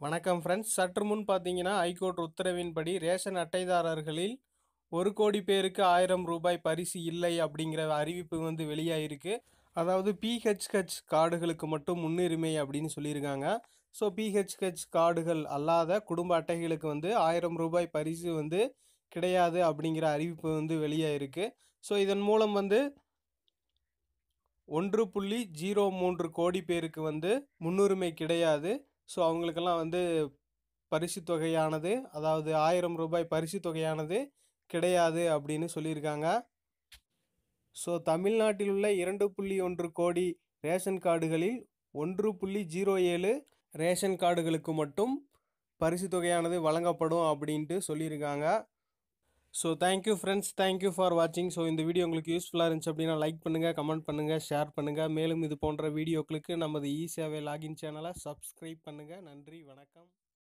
வணக்கம் ஃப்ரெண்ட்ஸ் சற்று முன் பார்த்தீங்கன்னா ஹைகோர்ட் உத்தரவின்படி ரேஷன் அட்டைதாரர்களில் ஒரு கோடி பேருக்கு ஆயிரம் ரூபாய் பரிசு இல்லை அப்படிங்கிற அறிவிப்பு வந்து வெளியாகிருக்கு அதாவது பிஹெச்ஹெச் கார்டுகளுக்கு மட்டும் முன்னுரிமை அப்படின்னு சொல்லியிருக்காங்க. ஸோ பிஹெச்ஹெச் கார்டுகள் அல்லாத குடும்ப அட்டைகளுக்கு வந்து ஆயிரம் ரூபாய் பரிசு வந்து கிடையாது அப்படிங்கிற அறிவிப்பு வந்து வெளியாகிருக்கு ஸோ இதன் மூலம் வந்து ஒன்று புள்ளி ஜீரோ மூன்று கோடி பேருக்கு வந்து முன்னுரிமை கிடையாது. ஸோ அவங்களுக்கெல்லாம் வந்து பரிசு தொகையானது அதாவது ஆயிரம் ரூபாய் பரிசு தொகையானது கிடையாது அப்படின்னு சொல்லியிருக்காங்க. ஸோ தமிழ்நாட்டில் உள்ள இரண்டு புள்ளி ஒன்று கோடி ரேஷன் கார்டுகளில் ஒன்று புள்ளி ஜீரோ ஏழு ரேஷன் கார்டுகளுக்கு மட்டும் பரிசு தொகையானது வழங்கப்படும் அப்படின்ட்டு சொல்லியிருக்காங்க. So thank you friends thank you for வாட்சிங் ஸோ இந்த வீடியோ உங்களுக்கு யூஸ்ஃபுல்லாக இருந்துச்சு அப்படின்னா லைக் பண்ணுங்கள் கமெண்ட் பண்ணுங்கள் ஷேர் பண்ணுங்கள் மேலும் இது போன்ற வீடியோக்களுக்கு நமது ஈஸியாகவே லாகின் சேனலை சப்ஸ்கிரைப் பண்ணுங்கள் நன்றி வணக்கம்.